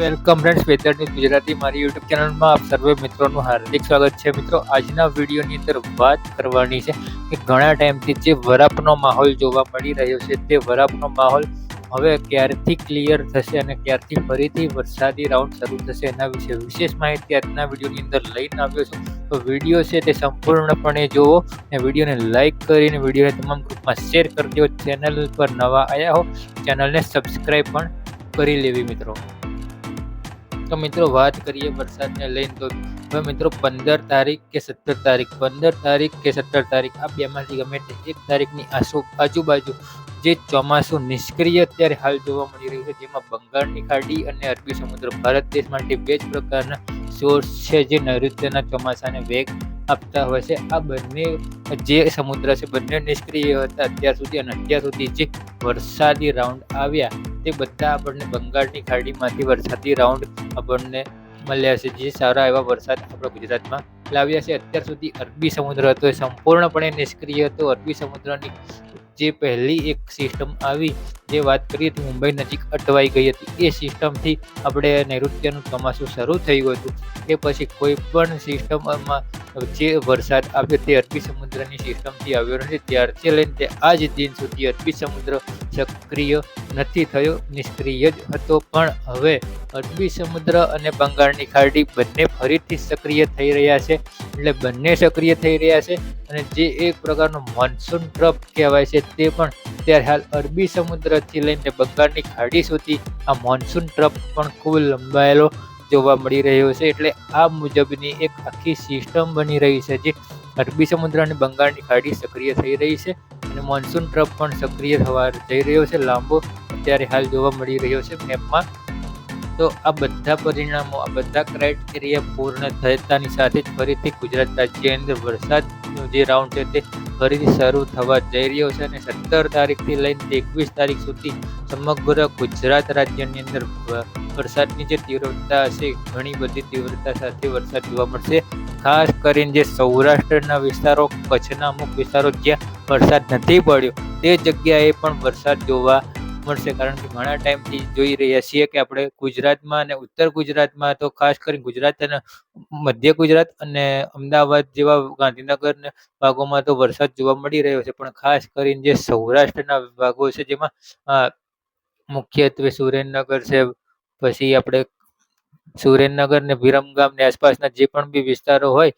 Welcome friends વેધરની Gujarati મારી YouTube ચેનલમાં આપ સર્વે મિત્રોનું હાર્દિક સ્વાગત છે. મિત્રો, આજના વિડીયોની અંદર વાત કરવાની છે કે ઘણા ટાઈમથી જે વરાપનો માહોલ જોવા મળી રહ્યો છે, તે વરાપનો માહોલ હવે ક્યારથી ક્લિયર થશે અને ક્યારથી ફરીથી વરસાદી રાઉન્ડ શરૂ થશે એના વિશે વિશેષ માહિતી આજના વિડીયોની અંદર લઈને આવ્યો છું. તો વીડિયો છે તે સંપૂર્ણપણે જુઓ અને વિડીયોને લાઇક કરીને વિડીયોને તમામ ગ્રુપમાં શેર કરી ચેનલ પર નવા આવ્યા હો, ચેનલને સબસ્ક્રાઈબ પણ કરી લેવી મિત્રો. તો મિત્રો વાત કરીએ વરસાદને લઈને તો હવે મિત્રો પંદર તારીખ કે સત્તર તારીખ? પંદર તારીખ કે સત્તર તારીખ? આ બેમાંથી ગમે તે એક તારીખની આસુ આજુબાજુ જે ચોમાસું નિષ્ક્રિય અત્યારે હાલ જોવા મળી રહ્યું છે, જેમાં બંગાળની ખાડી અને અરબી સમુદ્ર ભારત દેશ માટે બે જ પ્રકારના સોર્સ છે જે નૈઋત્યના ચોમાસાને વેગ આપતા હોય છે. આ બંને જે સમુદ્ર છે, બંને નિષ્ક્રિય હતા અત્યાર સુધી અને અત્યાર સુધી જે વરસાદી રાઉન્ડ આવ્યા તે બધા આપણને બંગાળની ખાડીમાંથી વરસાદી રાઉન્ડ આપણને મળ્યા છે. જે સારા એવા વરસાદ આપણા ગુજરાતમાં લાવ્યા છે. અત્યાર સુધી અરબી સમુદ્ર હતો. એ સંપૂર્ણપણે નિષ્ક્રિય હતો. અરબી સમુદ્રની જે પહેલી એક સિસ્ટમ આવી, જે વાત કરીએ તો મુંબઈ નજીક અટવાઈ ગઈ હતી. એ સિસ્ટમથી આપણે નૈઋત્યનું ચોમાસું શરૂ થયું હતું એ પછી કોઈ પણ સિસ્ટમમાં જે વરસાદ આવ્યો તે અરબી સમુદ્રની સિસ્ટમથી આવ્યો નથી ત્યારથી લઈને તે આજ દિન સુધી અરબી સમુદ્ર સક્રિય નથી થયો, નિષ્ક્રિય જ હતો. પણ હવે અરબી સમુદ્ર અને બંગાળની ખાડી બંને ફરીથી સક્રિય થઈ રહ્યા છે, એટલે બંને સક્રિય થઈ રહ્યા છે અને જે એક પ્રકારનો મોન્સૂન ટ્રપ કહેવાય છે તે પણ ત્યારે હાલ અરબી સમુદ્રથી લઈને બંગાળની ખાડી સુધી આ મોન્સૂન ટ્રપ પણ ખૂબ લંબાયેલો જોવા મળી રહ્યો છે એટલે આ મુજબની એક આખી સિસ્ટમ બની રહી છે જે અરબી સમુદ્ર અને બંગાળની ખાડી સક્રિય થઈ રહી છે અને મોન્સૂન ટ્રફ પણ સક્રિય થવા જઈ રહ્યો છે, લાંબો અત્યારે હાલ જોવા મળી રહ્યો છે મેપમાં તો આ બધા પરિણામો, આ બધા ક્રાઇટેરિયા પૂર્ણ થતાની સાથે જ ફરીથી ગુજરાત રાજ્યની અંદર વરસાદનો જે રાઉન્ડ છે તે ફરીથી શરૂ થવા જઈ રહ્યો છે અને સત્તર તારીખથી લઈને એકવીસ તારીખ સુધી સમગ્ર ગુજરાત રાજ્યની અંદર વરસાદની જે તીવ્રતા હશે, ઘણી બધી તીવ્રતા સાથે વરસાદ જોવા મળશે. ખાસ કરીને જે સૌરાષ્ટ્રના વિસ્તારો, કચ્છના અમુક વિસ્તારો જ્યાં વરસાદ નથી પડ્યો, તે જગ્યાએ પણ વરસાદ જોવા મળશે કારણ કે ઘણા ટાઈમથી જોઈ રહ્યા છીએ કે આપણે ગુજરાતમાં અને ઉત્તર ગુજરાતમાં તો ખાસ કરીને ગુજરાત અને મધ્ય ગુજરાત અને અમદાવાદ જેવા ગાંધીનગર ભાગોમાં તો વરસાદ જોવા મળી રહ્યો છે. પણ ખાસ કરીને જે સૌરાષ્ટ્રના ભાગો છે, જેમાં મુખ્યત્વે સુરેન્દ્રનગર છે, પછી આપણે સુરેન્દ્રનગર ને વિરમગામ ને આસપાસના જે પણ બી વિસ્તારો હોય,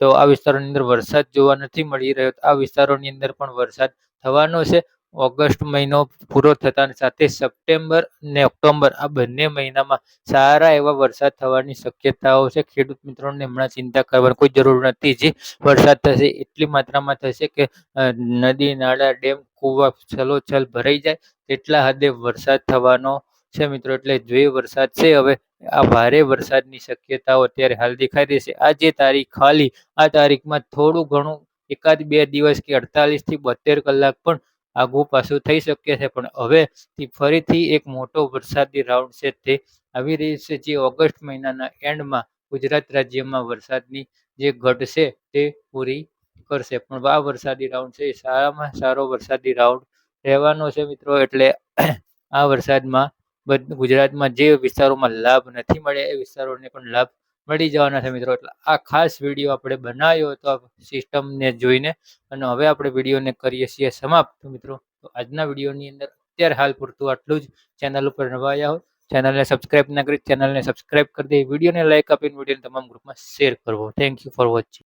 તો આ વિસ્તારોની અંદર વરસાદ જોવા નથી મળી રહ્યો. આ વિસ્તારોની અંદર પણ વરસાદ થવાનો છે. ઓગસ્ટ મહિનો પૂરો થતાની સાથે સપ્ટેમ્બર અને ઓક્ટોબર આ બંને મહિનામાં સારા એવા વરસાદ થવાની શક્યતાઓ છે. ખેડૂત મિત્રોને હમણાં ચિંતા કરવાની કોઈ જરૂર નથી. જે વરસાદ થશે એટલી માત્રામાં થશે કે નદી, નાળા, ડેમ, કૂવા છલોછલ ભરાઈ જાય તેટલા હદે વરસાદ થવાનો છે મિત્રો. એટલે જે વરસાદ છે હવે આ ભારે વરસાદની શક્યતાઓ અત્યારે હાલ દેખાઈ રહી છે. આ જે તારીખ ખાલી, આ તારીખમાં થોડું ઘણું એકાદ બે દિવસ કે અડતાલીસથી બોતેર કલાક પણ આગવું પાછું થઈ શકે છે? પણ હવે ફરીથી એક મોટો વરસાદી રાઉન્ડ છે તે આવી રહી છે જે ઓગસ્ટ મહિનાના એન્ડમાં ગુજરાત રાજ્યમાં વરસાદની જે ઘટ છે તે પૂરી કરશે. પણ આ વરસાદી રાઉન્ડ છે એ સારામાં સારો વરસાદી રાઉન્ડ રહેવાનો છે મિત્રો. એટલે આ વરસાદમાં ગુજરાતમાં જે વિસ્તારોમાં લાભ નથી મળ્યા એ વિસ્તારોને પણ લાભ મળી જવાના છે મિત્રો. એટલે આ ખાસ વીડિયો આપણે બનાવ્યો હતો સિસ્ટમને જોઈને. અને હવે આપણે વિડીયોને કરીએ છીએ સમાપ્ત મિત્રો. તો આજના વિડીયોની અંદર અત્યારે હાલ પૂરતું આટલું જ. ચેનલ ઉપર નવાયા હો ચેનલને સબસ્ક્રાઇબ ના કરી, ચેનલને સબસ્ક્રાઇબ કરી દે. વિડીયોને લાઇક આપીને વિડીયોને તમામ ગ્રુપમાં શેર કરવો. Thank you for watching